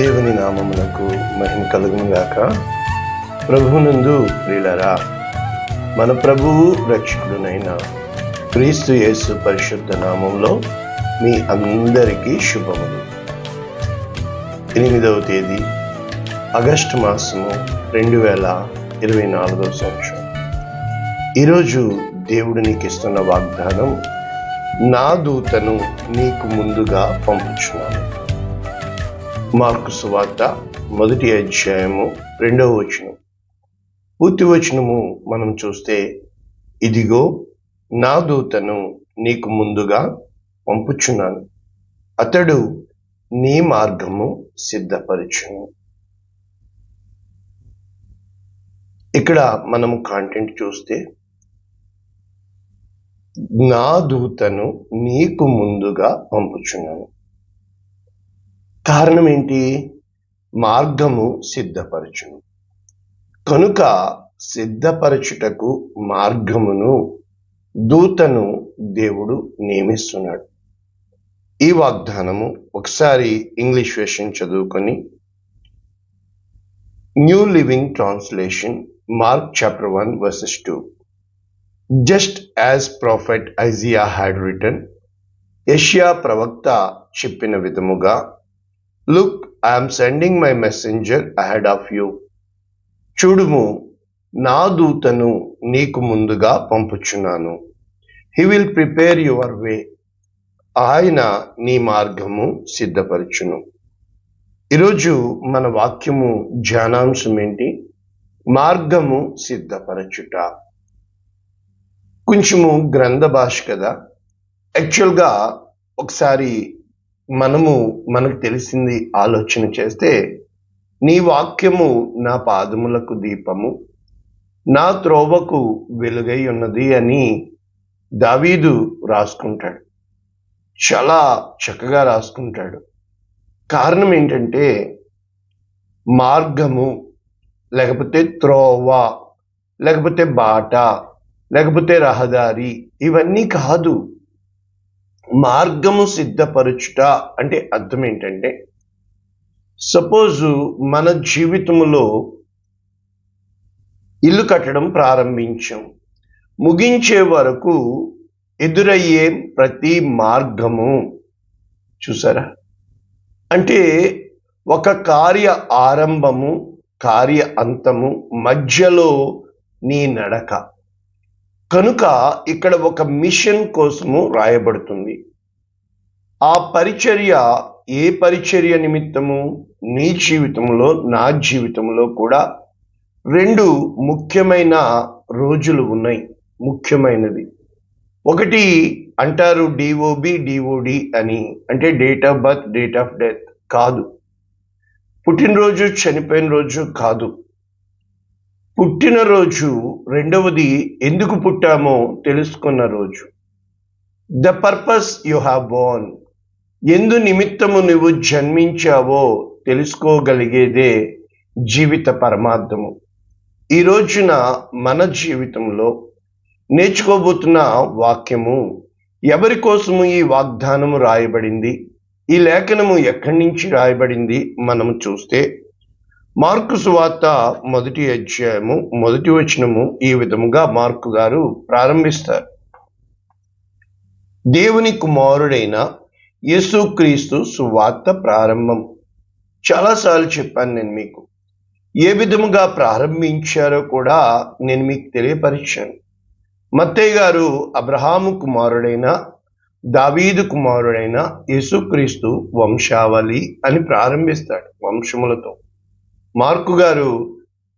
దేవుని నామమునకు మహిమ కలుగునుగాక. ప్రభునందు ప్రియులరా మన ప్రభువు రక్షకుడునైన క్రీస్తు యేసు పరిశుద్ధ నామంలో మీ అందరికీ శుభములు. ఎనిమిదవ తేదీ ఆగస్టు మాసము రెండు వేల ఇరవై నాలుగవ సంవత్సరం. ఈరోజు దేవుడు నీకు ఇస్తున్న వాగ్దానం నా దూతను నీకు ముందుగా పంపుచున్నాను. మార్కు సువార్త మొదటి అధ్యాయము రెండవ వచనం. పూర్తి వచనము మనం చూస్తే ఇదిగో నా దూతను నీకు ముందుగా పంపుచున్నాను. అతడు నీ మార్గము సిద్ధపరచును. ఇక్కడ మనము కాంటెంట్ చూస్తే నా దూతను నీకు ముందుగా పంపుచున్నాను. కారణం ఏంటి మార్గము సిద్ధపరచును. కనుక సిద్ధపరచుటకు మార్గమును దూతను దేవుడు నియమిస్తున్నాడు. ఈ వాగ్దానము ఒకసారి ఇంగ్లీష్ వేషన్ చదువుకొని new living translation Mark chapter one verses two just as prophet Isaiah had written Isaiah ప్రవక్త చెప్పిన విధముగా look I'm sending my messenger ahead of you చూడుము నా దూతను నీకు ముందుగా పంపుచున్నాను. He will prepare your way ఆయన నీ మార్గము సిద్ధపరచును. ఈరోజు మన వాక్యము ధ్యానాంశం ఏంటి? మార్గము సిద్ధపరచుట. కొంచెము గ్రంథ భాష కదా యాక్చువల్గా ఒకసారి మనము మనకు తెలిసింది ఆలోచన చేస్తే నీ వాక్యము నా పాదములకు దీపము నా త్రోవకు వెలుగై ఉన్నది అని దావీదు రాసుకుంటాడు. చాలా చక్కగా రాసుకుంటాడు. కారణం ఏంటంటే మార్గము లేకపోతే త్రోవ లేకపోతే బాట లేకపోతే రహదారి ఇవన్నీ కాదు. మార్గము సిద్ధపరచుట అంటే అర్థం ఏంటంటే సపోజు మన జీవితంలో ఇల్లు కట్టడం ప్రారంభించాం. ముగించే వరకు ఎదురయ్యే ప్రతి మార్గము. చూసారా? అంటే ఒక కార్య ఆరంభము కార్య అంతము మధ్యలో నీ నడక. కనుక ఇక్కడ ఒక మిషన్ కోసము రాయబడుతుంది. ఆ పరిచర్య ఏ పరిచర్య నిమిత్తము? నీ జీవితంలో నా జీవితంలో కూడా రెండు ముఖ్యమైన రోజులు ఉన్నాయి. ముఖ్యమైనది. ఒకటి అంటారు డిఓబి డిఓడి అని. అంటే date of birth date of death కాదు. పుట్టినరోజు చనిపోయిన రోజు కాదు. పుట్టినరోజు రెండవది ఎందుకు పుట్టామో తెలుసుకున్న రోజు. The purpose you have born ఎందు నిమిత్తము నువ్వు జన్మించావో తెలుసుకోగలిగేదే జీవిత పరమార్థము. ఈ రోజున మన జీవితంలో నేర్చుకోబోతున్న వాక్యము ఎవరి కోసము ఈ వాగ్దానము రాయబడింది ఈ లేఖనము ఎక్కడి నుంచి రాయబడింది మనము చూస్తే మార్కు సువార్త మొదటి అధ్యాయము మొదటి వచనము ఈ విధముగా మార్కు గారు ప్రారంభిస్తారు. దేవుని కుమారుడైన యేసుక్రీస్తు సువార్త ప్రారంభం. చాలాసార్లు చెప్పాను నేను మీకు. ఏ విధముగా ప్రారంభించారో కూడా నేను మీకు తెలియపరిచాను. మత్తయ్య గారు అబ్రహాము కుమారుడైన దావీదు కుమారుడైన యేసుక్రీస్తు వంశావళి అని ప్రారంభిస్తాడు వంశములతో. మార్కు గారు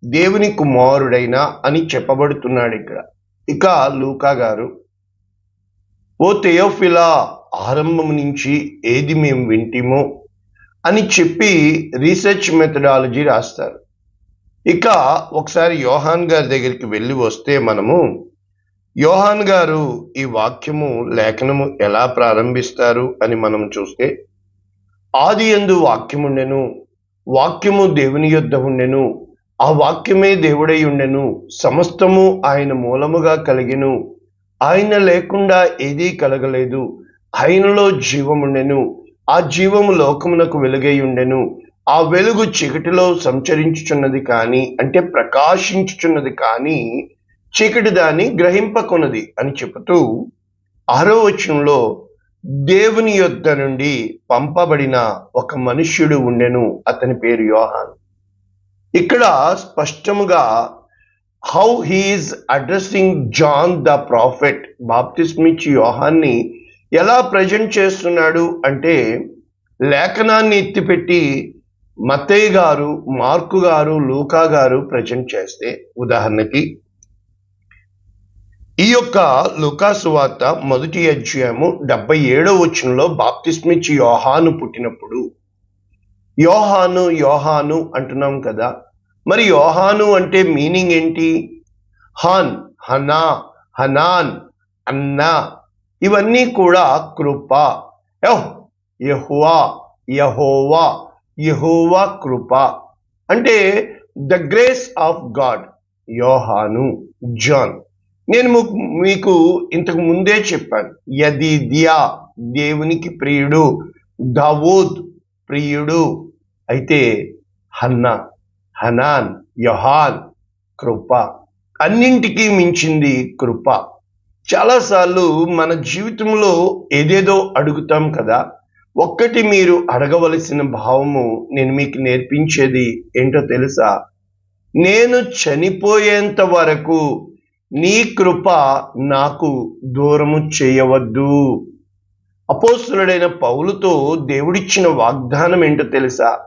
దేవుని కుమారుడైన అని చెప్పబడుతున్నాడు ఇక్కడ. ఇక లూకా గారు ఓ తెయోఫిలా ఆరంభం నుంచి ఏది మేము వింటిమో అని చెప్పి రీసెర్చ్ మెథడాలజీ రాస్తారు. ఇక ఒకసారి యోహాన్ గారి దగ్గరికి వెళ్ళి వస్తే మనము యోహాన్ గారు ఈ వాక్యము లేఖనము ఎలా ప్రారంభిస్తారు అని మనం చూస్తే ఆది ఎందు వాక్యముండెను వాక్యము దేవుని యొద్ద ఉండెను. ఆ వాక్యమే దేవుడై ఉండెను. సమస్తము ఆయన మూలముగా కలిగెను. ఆయన లేకుండా ఏదీ కలగలేదు. ఆయనలో జీవముండెను ఆ జీవము లోకమునకు వెలుగై ఉండెను. ఆ వెలుగు చీకటిలో సంచరించుచున్నది కానీ అంటే ప్రకాశించుచున్నది కానీ చీకటి దాన్ని గ్రహింపకొన్నది అని చెబుతూ ఆరో వచనంలో దేవుని యొద్ద నుండి పంపబడిన ఒక మనుష్యుడు ఉండెను అతని పేరు యోహాన్. ఇక్కడ స్పష్టముగా how he's addressing John the prophet బాప్తిస్మిచ్ యోహాన్ని ఎలా ప్రజెంట్ చేస్తున్నాడు అంటే లేఖనాన్ని ఎత్తిపెట్టి మత్తయ్య గారు మార్కు గారు లూకా గారు ప్రజెంట్ చేస్తే ఉదాహరణకి ఈ యొక్క లుకాసు వార్త మొదటి అధ్యాయము డెబ్బై ఏడో వచనంలో బాప్తిస్మిచ్చి యోహాను పుట్టినప్పుడు. యోహాను యోహాను అంటున్నాం కదా. మరి యోహాను అంటే మీనింగ్ ఏంటి? హాన్ హనా హనాన్ అన్నా. ఇవన్నీ కూడా కృప. యహ్ యహువా యహోవా యహోవా కృప. అంటే the grace of God Yohanu John. నేను మీకు ఇంతకు ముందే చెప్పాను. యదిద్యా దేవునికి ప్రియుడు. దావూద్ ప్రియుడు. అయితే హన్నా హనాన్ యొహాన్ కృప. అన్నింటికీ మించింది కృప. చాలాసార్లు మన జీవితంలో ఏదేదో అడుగుతాం కదా. ఒక్కటి మీరు అడగవలసిన భావము నేను మీకు నేర్పించేది ఏంటో తెలుసా? నేను చనిపోయేంత వరకు నీ కృప నాకు దూరము చేయవద్దు. అపోస్తులుడైన పౌలుతో దేవుడిచ్చిన వాగ్దానం ఏంటో తెలుసా?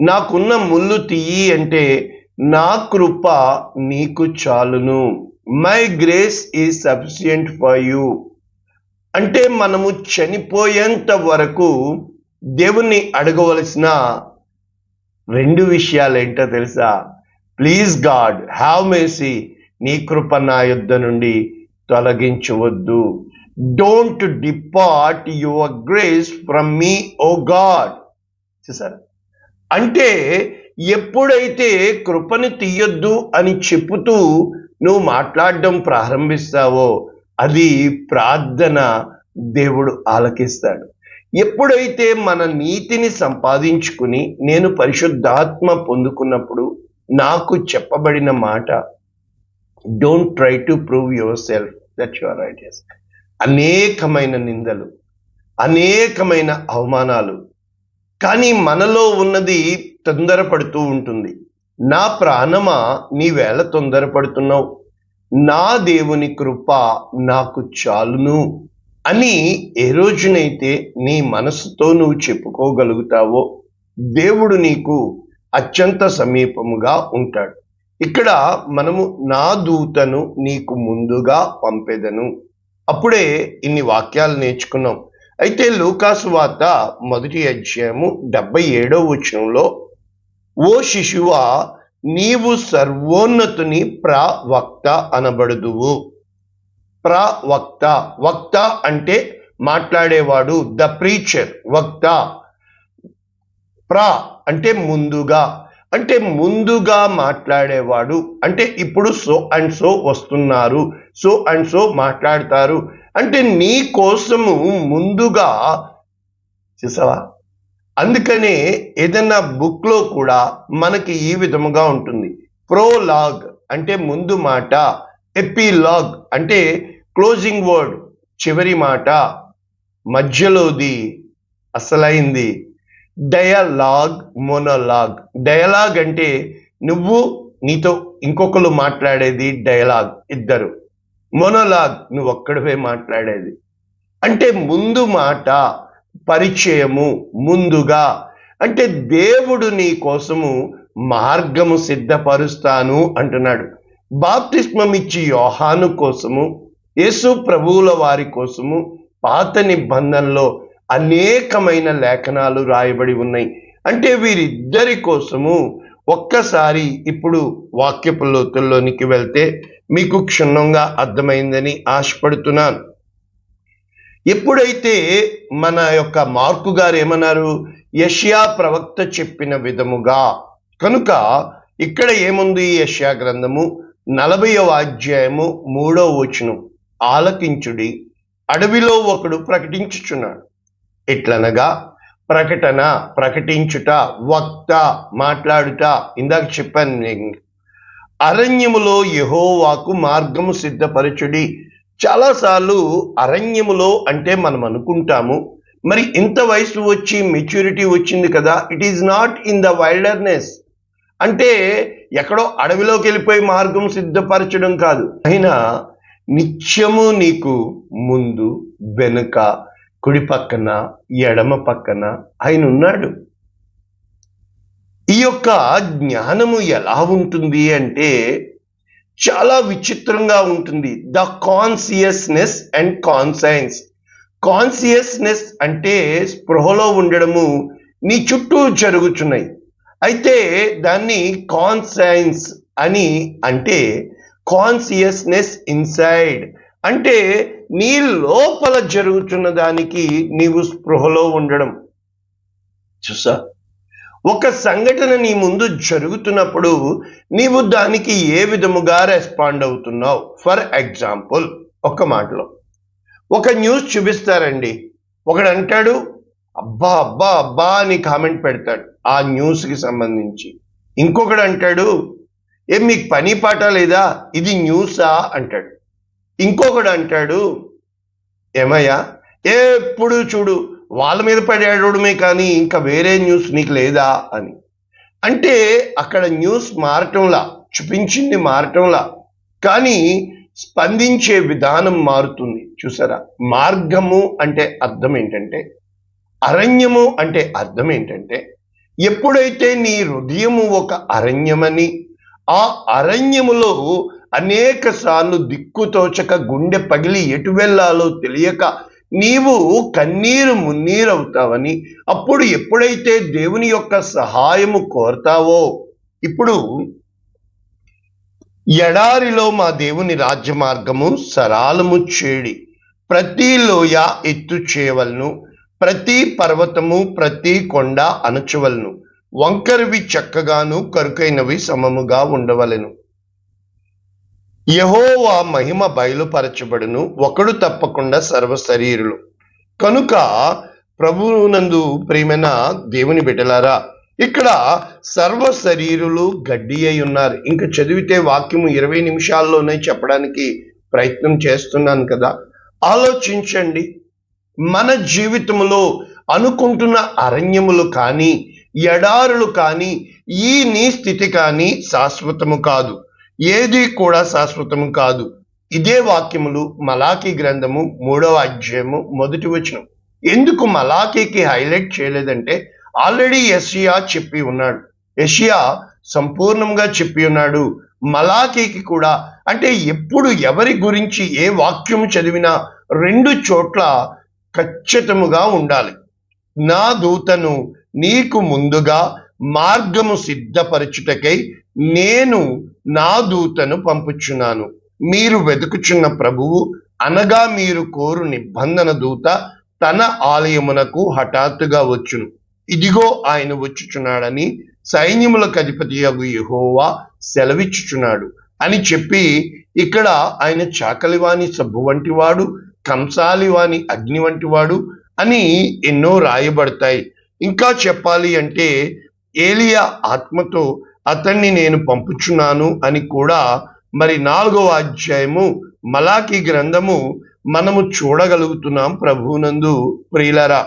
నాకున్న ముళ్ళు తీయి అంటే నా కృప నీకు చాలును. My grace is sufficient for you అంటే మనము చనిపోయేంత వరకు దేవుణ్ణి అడగవలసిన రెండు విషయాలు ఏంటో తెలుసా? ప్లీజ్ గాడ్ హ్యావ్ మేసీ నీ కృప నా యుద్ధ నుండి తొలగించవద్దు. Don't depart your grace from me O God చూసారా? అంటే ఎప్పుడైతే కృపను తీయొద్దు అని చెప్పుతూ నువ్వు మాట్లాడడం ప్రారంభిస్తావో అది ప్రార్థన దేవుడు ఆలకిస్తాడు. ఎప్పుడైతే మన నీతిని సంపాదించుకుని నేను పరిశుద్ధాత్మ పొందుకున్నప్పుడు నాకు చెప్పబడిన మాట don't try to prove yourself that you're right అనేకమైన నిందలు అనేకమైన అవమానాలు. కానీ మనలో ఉన్నది తొందరపడుతూ ఉంటుంది. నా ప్రాణమా నీవేళ తొందరపడుతున్నావు. నా దేవుని కృప నాకు చాలును అని ఏ రోజునైతే నీ మనసుతో నువ్వు చెప్పుకోగలుగుతావో దేవుడు నీకు అత్యంత సమీపముగా ఉంటాడు. ఇక్కడ మనము నా దూతను నీకు ముందుగా పంపెదను. అప్పుడే ఇన్ని వాక్యాలు నేర్చుకున్నాం. అయితే లూకాసు వార్త మొదటి అధ్యాయము డెబ్బై ఏడో వచనంలో ఓ శిశువా నీవు సర్వోన్నతుని ప్రవక్త అనబడుదువు. ప్రవక్త వక్త అంటే మాట్లాడేవాడు ద ప్రీచర్ వక్త. ప్ర అంటే ముందుగా అంటే ముందుగా మాట్లాడేవాడు. అంటే ఇప్పుడు సో అండ్ సో వస్తున్నారు. సో అండ్ సో మాట్లాడతారు. అంటే నీ కోసము ముందుగా చూసావా? అందుకనే ఏదైనా బుక్లో కూడా మనకి ఈ విధముగా ఉంటుంది. ప్రోలాగ్ అంటే ముందు మాట ఎపిలాగ్ అంటే క్లోజింగ్ వర్డ్ చివరి మాట మధ్యలోది అసలైంది డయలాగ్ మోనోలాగ్. డయలాగ్ అంటే నువ్వు నీతో ఇంకొకరు మాట్లాడేది డయలాగ్ ఇద్దరు. మోనోలాగ్ నువ్వు ఒక్కడివే మాట్లాడేది. అంటే ముందు మాట పరిచయము ముందుగా. అంటే దేవుడు నీ కోసము మార్గము సిద్ధపరుస్తాను అంటున్నాడు. బాప్తిస్మం ఇచ్చి యోహాను కోసము యేసు ప్రభువుల వారి కోసము పాత నిబంధనలో అనేకమైన లేఖనాలు రాయబడి ఉన్నాయి. అంటే వీరిద్దరి కోసము ఒక్కసారి ఇప్పుడు వాక్యపు లోతుల్లోనికి వెళ్తే మీకు క్షుణ్ణంగా అర్థమైందని ఆశపడుతున్నాను. ఎప్పుడైతే మన యొక్క మార్కు గారు ఏమన్నారు? యష్యా ప్రవక్త చెప్పిన విధముగా. కనుక ఇక్కడ ఏముంది యష్యా గ్రంథము? నలభైవ అధ్యాయము మూడో వచనం. ఆలకించుడి. అడవిలో ఒకడు ప్రకటించుచున్నాడు. ఎట్లనగా ప్రకటన ప్రకటించుట వక్త మాట్లాడుట ఇందాక చెప్పాను అరణ్యములో యెహోవాకు మార్గము సిద్ధపరచుడి. చాలాసార్లు అరణ్యములో అంటే మనం అనుకుంటాము మరి ఇంత వయసు వచ్చి మెచ్యూరిటీ వచ్చింది కదా it is not in the wilderness అంటే ఎక్కడో అడవిలోకి వెళ్ళిపోయి మార్గం సిద్ధపరచడం కాదు. అయినా నిత్యము నీకు ముందు వెనుక కుడి పక్కన ఎడమ పక్కన ఆయన ఉన్నాడు. ఈ యొక్క జ్ఞానము ఎలా ఉంటుంది అంటే చాలా విచిత్రంగా ఉంటుంది. The consciousness and conscience consciousness అంటే స్పృహలో ఉండడము నీ చుట్టూ జరుగుతున్నాయి అయితే దాన్ని కాన్సైన్స్ అని అంటే కాన్సియస్నెస్ ఇన్సైడ్ అంటే నీ లోపల జరుగుతున్న దానికి నీవు స్పృహలో ఉండడం. చూసా? ఒక సంఘటన నీ ముందు జరుగుతున్నప్పుడు నీవు దానికి ఏ విధముగా రెస్పాండ్ అవుతున్నావు? ఫర్ ఎగ్జాంపుల్ ఒక మాటలో. ఒక న్యూస్ చూపిస్తారండి. ఒకడు అంటాడు అబ్బా అబ్బా అబ్బా అని కామెంట్ పెడతాడు ఆ న్యూస్కి సంబంధించి. ఇంకొకడు అంటాడు ఏం మీకు పని పాట లేదా? ఇది న్యూసా? అంటాడు. ఇంకొకడు అంటాడు ఏమయ్యా? ఎప్పుడు చూడు వాళ్ళ మీద పడేయడమే కానీ ఇంకా వేరే న్యూస్ నీకు లేదా? అని. అంటే అక్కడ న్యూస్ మారటంలా చూపించింది మారటంలా కానీ స్పందించే విధానం మారుతుంది. చూసారా? మార్గము అంటే అర్థం ఏంటంటే అరణ్యము అంటే అర్థం ఏంటంటే ఎప్పుడైతే నీ హృదయము ఒక అరణ్యమని ఆ అరణ్యములో అనేక సార్లు దిక్కుతోచక గుండె పగిలి ఎటు వెళ్ళాలో తెలియక నీవు కన్నీరు మున్నీరవుతావని అప్పుడు ఎప్పుడైతే దేవుని యొక్క సహాయము కోరతావో ఇప్పుడు ఎడారిలో మా దేవుని రాజ్య మార్గము సరాలము చేడి ప్రతి లోయ ఎత్తు చేయవలను ప్రతి పర్వతము ప్రతి కొండ అణచవలను వంకరవి చక్కగాను కరుకైనవి సమముగా ఉండవలెను. యహోవా మహిమ బయలుపరచబడును ఒకడు తప్పకుండా సర్వ శరీరులు కనుక ప్రభువునందు ప్రేమైన దేవుని బిడ్డలారా? ఇక్కడ సర్వ శరీరులు గడ్డి అయి ఉన్నారు. ఇంకా చదివితే వాక్యము ఇరవై నిమిషాల్లోనే చెప్పడానికి ప్రయత్నం చేస్తున్నాను కదా. ఆలోచించండి. మన జీవితంలో అనుకుంటున్న అరణ్యములు కానీ ఎడారులు కానీ ఈ నీ స్థితి కానీ శాశ్వతము కాదు. ఏది కూడా శాశ్వతము కాదు. ఇదే వాక్యములు మలాకి గ్రంథము మూడవ అధ్యాయము మొదటి వచనం. ఎందుకు మలాఖీకి హైలైట్ చేయలేదంటే ఆల్రెడీ యషియా చెప్పి ఉన్నాడు. ఎషియా సంపూర్ణంగా చెప్పి ఉన్నాడు. మలాఖీకి కూడా అంటే ఎప్పుడు ఎవరి గురించి ఏ వాక్యము చదివినా రెండు చోట్ల ఖచ్చితముగా ఉండాలి. నా దూతను నీకు ముందుగా మార్గము సిద్ధపరచుటకై నేను నా దూతను పంపుచున్నాను. మీరు వెతుకుచున్న ప్రభువు అనగా మీరు కోరు నిబంధన దూత తన ఆలయమునకు హఠాత్తుగా వచ్చును. ఇదిగో ఆయన వచ్చుచున్నాడని సైన్యములకు అధిపతి అగు యహోవా సెలవిచ్చుచున్నాడు. అని చెప్పి ఇక్కడ ఆయన చాకలివాని సబ్బు వంటివాడు కంసాలివాని అగ్ని వంటివాడు అని ఎన్నో రాయబడతాయి. ఇంకా చెప్పాలి అంటే ఏలియా ఆత్మతో అతన్ని నేను పంపుచున్నాను అని కూడా మరి నాలుగవ అధ్యాయము మలాకి గ్రంథము మనము చూడగలుగుతున్నాం ప్రభువునందు ప్రియులరా.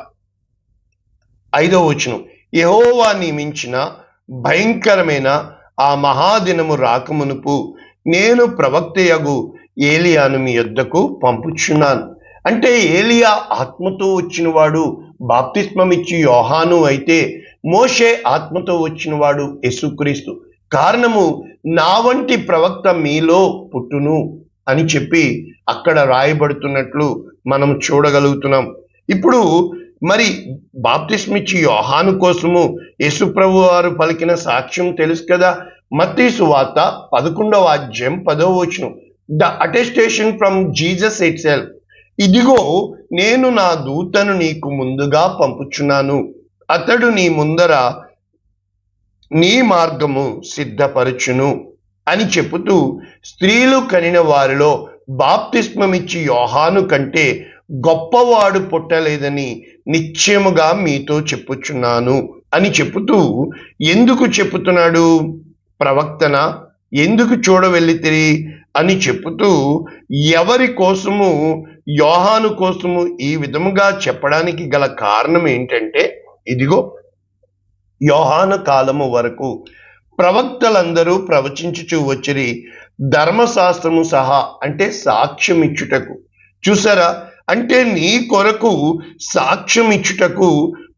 ఐదవ వచనం. యహోవా నియమించిన భయంకరమైన ఆ మహాదినము రాకమునుపు నేను ప్రవక్తయగు ఏలియాను మీ యొద్దకు పంపుచున్నాను. అంటే ఏలియా ఆత్మతో వచ్చినవాడు బాప్తిస్మమిచ్చి యోహాను అయితే మోషే ఆత్మతో వచ్చినవాడు యేసుక్రీస్తు. కారణము నా వంటి ప్రవక్త మీలో పుట్టును అని చెప్పి అక్కడ రాయబడుతున్నట్లు మనం చూడగలుగుతున్నాం. ఇప్పుడు మరి బాప్తిస్మిచ్చి యోహాను కోసము యేసుప్రభు వారు పలికిన సాక్ష్యం తెలుసు కదా? మత్తీసు వార్త పదకొండవ అధ్యాయం పదవ వచనం. The attestation from Jesus itself ఇదిగో నేను నా దూతను నీకు ముందుగా పంపుచున్నాను. అతడు నీ ముందర నీ మార్గము సిద్ధపరచును అని చెబుతూ స్త్రీలు కనిన వారిలో బాప్తిస్మమిచ్చి యోహాను కంటే గొప్పవాడు పుట్టలేదని నిశ్చయముగా మీతో చెప్పుచున్నాను అని చెబుతూ ఎందుకు చెప్పుతున్నాడు ప్రవక్తన ఎందుకు చూడవెళ్ళితిరి అని చెప్పుతూ ఎవరి కోసము యోహాను కోసము ఈ విధముగా చెప్పడానికి గల కారణం ఏంటంటే ఇదిగో యోహాన కాలము వరకు ప్రవక్తలందరూ ప్రవచించుచు వచ్చిరి ధర్మశాస్త్రము సహా అంటే సాక్ష్యం ఇచ్చుటకు చూసారా? అంటే నీ కొరకు సాక్ష్యం ఇచ్చుటకు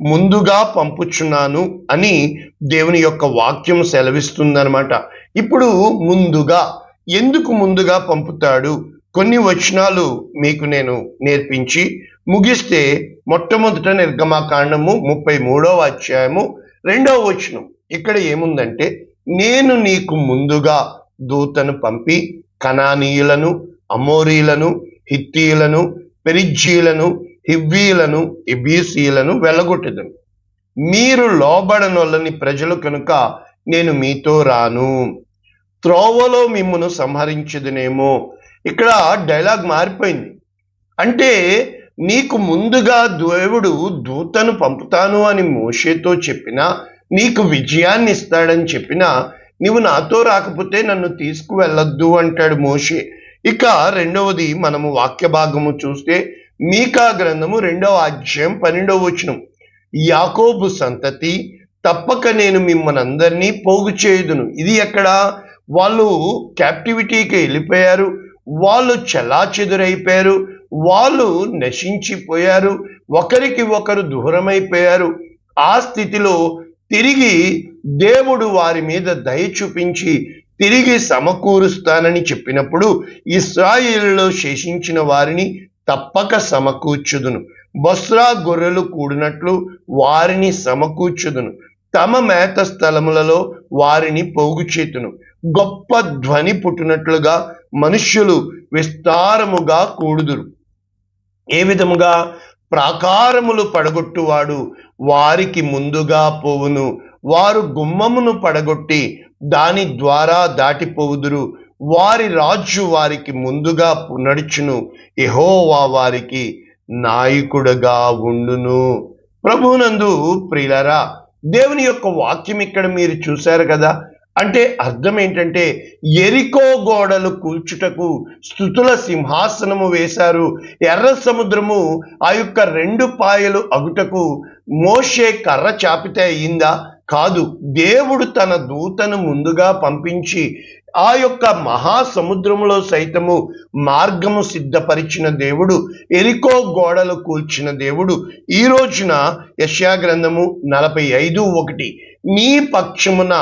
ముందుగా పంపుచున్నాను అని దేవుని యొక్క వాక్యం సెలవిస్తుందనమాట ఇప్పుడు ముందుగా ఎందుకు ముందుగా పంపుతాడు? కొన్ని వచనాలు మీకు నేను నేర్పించి ముగిస్తే మొట్టమొదట నిర్గమాకాండము ముప్పై మూడవ అధ్యాయము రెండవ వచనం. ఇక్కడ ఏముందంటే నేను నీకు ముందుగా దూతను పంపి కణానీయులను అమోరీలను హిత్తీయులను పెరిజ్జీలను హివ్వీలను ఇబీసీలను వెళ్ళగొట్టదను మీరు లోబడనొల్లని ప్రజలు కనుక నేను మీతో రాను. త్రోవలో మిమ్మను సంహరించదునేమో ఇక్కడ డైలాగ్ మారిపోయింది. అంటే నీకు ముందుగా దేవుడు దూతను పంపుతాను అని మోషేతో చెప్పినా నీకు విజయాన్ని ఇస్తాడని చెప్పినా నీవు నాతో రాకపోతే నన్ను తీసుకువెళ్ళొద్దు అంటాడు మోషే. ఇక రెండవది మనము వాక్య భాగము చూస్తే మీకా గ్రంథము రెండవ అధ్యాయం పన్నెండవ వచనం. యాకోబు సంతతి తప్పక నేను మిమ్మల్ని అందరినీ పోగు చేయుదును. ఇది ఎక్కడ? వాళ్ళు క్యాప్టివిటీకి వెళ్ళిపోయారు. వాళ్ళు చెల్లా చెదురైపోయారు వాళ్ళు నశించిపోయారు ఒకరికి ఒకరు దూరమైపోయారు. ఆ స్థితిలో తిరిగి దేవుడు వారి మీద దయ చూపించి తిరిగి సమకూరుస్తానని చెప్పినప్పుడు ఇస్రాయిల్లో శేషించిన వారిని తప్పక సమకూర్చుదును. బస్రా గొర్రెలు కూడినట్లు వారిని సమకూర్చుదును. తమ మేత స్థలములలో వారిని పోగుచేతును. గొప్ప ధ్వని పుట్టినట్లుగా మనుష్యులు విస్తారముగా కూడుదురు. ఏ విధముగా? ప్రాకారములు పడగొట్టువాడు వారికి ముందుగా పోవును. వారు గుమ్మమును పడగొట్టి దాని ద్వారా దాటిపోవుదురు. వారి రాజు వారికి ముందుగా నడుచును. ఎహోవా వారికి నాయకుడుగా ఉండును. ప్రభునందు ప్రియులరా దేవుని యొక్క వాక్యం ఇక్కడ మీరు చూశారు కదా? అంటే అర్థం ఏంటంటే ఎరికో గోడలు కూల్చుటకు స్థుతుల సింహాసనము వేశారు. ఎర్ర సముద్రము ఆ యొక్క రెండు పాయలు అగుటకు మోషే కర్ర చాపితే అయిందా కాదు. దేవుడు తన దూతను ముందుగా పంపించి ఆ యొక్క మహాసముద్రములో సైతము మార్గము సిద్ధపరిచిన దేవుడు ఎరికో గోడలు కూల్చిన దేవుడు. ఈ రోజున యశాగ్రంథము నలభై ఐదు ఒకటి నీ పక్షమున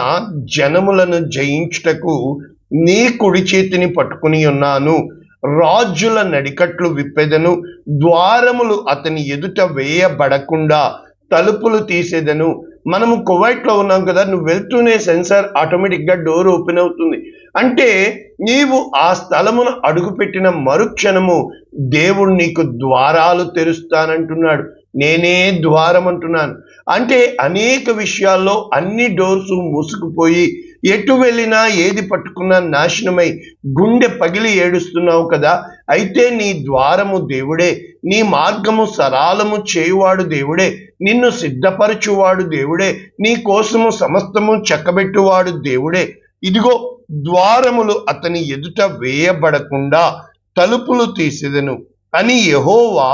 జనములను జయించుటకు నీ కుడి చేతిని పట్టుకుని ఉన్నాను. రాజుల నడికట్లు విప్పెదను ద్వారములు అతని ఎదుట వేయబడకుండా తలుపులు తీసేదను. మనము కువైట్లో ఉన్నాం కదా నువ్వు వెళ్తూనే సెన్సార్ ఆటోమేటిక్గా డోర్ ఓపెన్ అవుతుంది. అంటే నీవు ఆ స్థలమును అడుగుపెట్టిన మరుక్షణము దేవుడు నీకు ద్వారాలు తెరుస్తానంటున్నాడు. నేనే ద్వారం అంటున్నాను. అంటే అనేక విషయాల్లో అన్ని డోర్స్ మూసుకుపోయి ఎటు వెళ్ళినా ఏది పట్టుకున్నా నాశనమై గుండె పగిలి ఏడుస్తున్నావు కదా. అయితే నీ ద్వారము దేవుడే. నీ మార్గము సరాలము చేయువాడు దేవుడే. నిన్ను సిద్ధపరచువాడు దేవుడే. నీ కోసము సమస్తము చక్కబెట్టువాడు దేవుడే. ఇదిగో ద్వారములు అతని ఎదుట వేయబడకుండా తలుపులు తీసేదను. అని యహోవా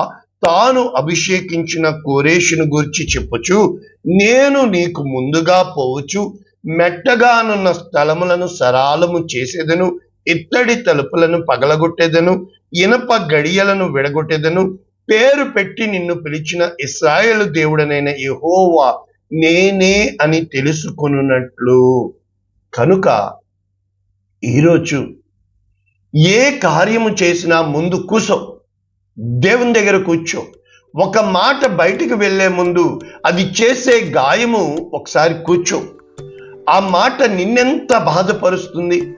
తాను అభిషేకించిన కోరేషును గురించి చెప్పుచు నేను నీకు ముందుగా పోవచ్చు మెట్టగానున్న స్థలములను సరాలము చేసేదను ఇత్తడి తలుపులను పగలగొట్టేదను ఇనప గడియలను విడగొట్టేదను పేరు పెట్టి నిన్ను పిలిచిన ఇస్రాయేలు దేవుడనైన యహోవా నేనే అని తెలుసుకొనున్నట్లు. కనుక ఈరోజు ఏ కార్యము చేసినా ముందు కూసో. దేవుని దగ్గర కూర్చో. ఒక మాట బయటికి వెళ్ళే ముందు అది చేసే గాయము ఒకసారి కూర్చో. ఆ మాట నిన్నెంత బాధపరుస్తుంది?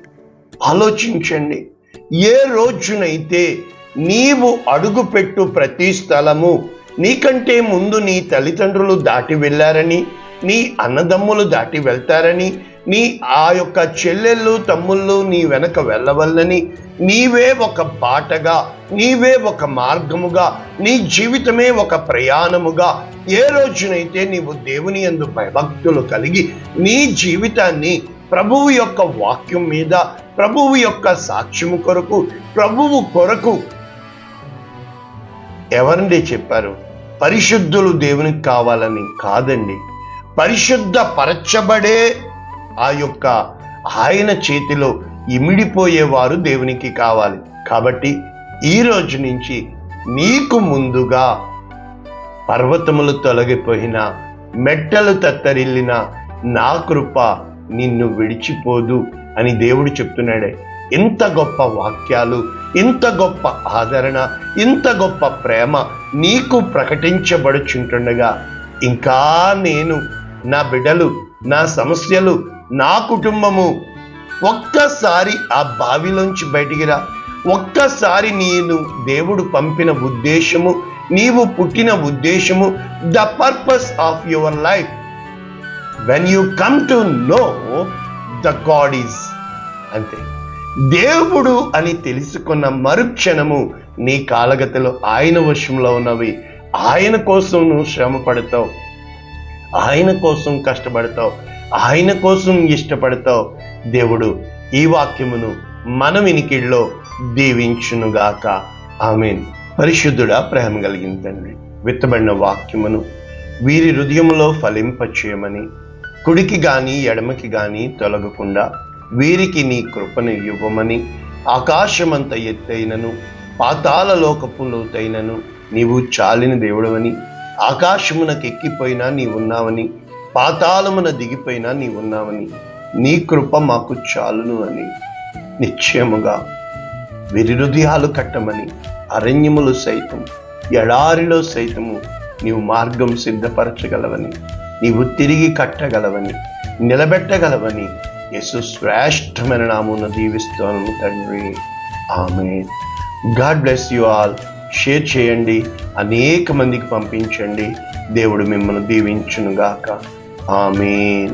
ఆలోచించండి. ఏ రోజునైతే నీవు అడుగుపెట్టు ప్రతి స్థలము నీకంటే ముందు నీ తల్లిదండ్రులు దాటి వెళ్ళారని నీ అన్నదమ్ములు దాటి వెళ్తారని నీ ఆ యొక్క చెల్లెళ్ళు తమ్ముళ్ళు నీ వెనక వెళ్ళవల్లని నీవే ఒక బాటగా నీవే ఒక మార్గముగా నీ జీవితమే ఒక ప్రయాణముగా ఏ రోజునైతే నీవు దేవుని యందు భయభక్తులు కలిగి నీ జీవితాన్ని ప్రభువు యొక్క వాక్యం మీద ప్రభువు యొక్క సాక్ష్యము కొరకు ప్రభువు కొరకు ఎవరండి చెప్పారు? పరిశుద్ధులు దేవునికి కావాలని కాదండి. పరిశుద్ధ పరచబడే ఆ యొక్క ఆయన చేతిలో ఇమిడిపోయేవారు దేవునికి కావాలి. కాబట్టి ఈ రోజు నుంచి నీకు ముందుగా పర్వతములు తొలగిపోయిన మెట్టలు తత్తరిల్లిన నా కృప నిన్ను విడిచిపోదు అని దేవుడు చెప్తున్నాడే. ఇంత గొప్ప వాక్యాలు ఇంత గొప్ప ఆదరణ ఇంత గొప్ప ప్రేమ నీకు ప్రకటించబడుచుంటుండగా ఇంకా నేను నా బిడ్డలు నా సమస్యలు నా కుటుంబము ఒక్కసారి ఆ బావిలోంచి బయటికి రా. ఒక్కసారి నేను దేవుడు పంపిన ఉద్దేశము నీవు పుట్టిన ఉద్దేశము the purpose of your life when you come to know the God is అంతే. దేవుడు అని తెలుసుకున్న మరుక్షణము నీ కాలగతిలో ఆయన వశంలో ఉన్నవి. ఆయన కోసం నువ్వు శ్రమ పడతావు ఆయన కోసం కష్టపడతావు. ఆయన కోసం ఇష్టపడతావు దేవుడు ఈ వాక్యమును మన వినికిడిలో దీవించునుగాక. ఆమెన్. పరిశుద్ధుడా ప్రేమ కలిగిన తండ్రి విత్తబడిన వాక్యమును వీరి హృదయములో ఫలింపచేయమని కుడికి గాని ఎడమకి గాని తొలగకుండా వీరికి నీ కృపను ఇవ్వమని ఆకాశమంత ఎత్తైనను పాతాల లోకపు లోతైనను నీవు చాలిన దేవుడవని ఆకాశమునకు ఎక్కిపోయినా నీవున్నావని పాతాళమున దిగిపోయినా నీవున్నావని నీ కృప మాకు చాలును అని. నిశ్చయముగా విరిహృదయాలు కట్టమని అరణ్యములు సైతం ఎడారిలో సైతము నీవు మార్గం సిద్ధపరచగలవని నీవు తిరిగి కట్టగలవని నిలబెట్టగలవని యేసు శ్రేష్టమైన నామున దీవిస్తాను తండ్రి. ఆమె God bless you all. Share చేయండి. అనేక మందికి పంపించండి. దేవుడు మిమ్మల్ని దీవించునుగాక. ఆమెన్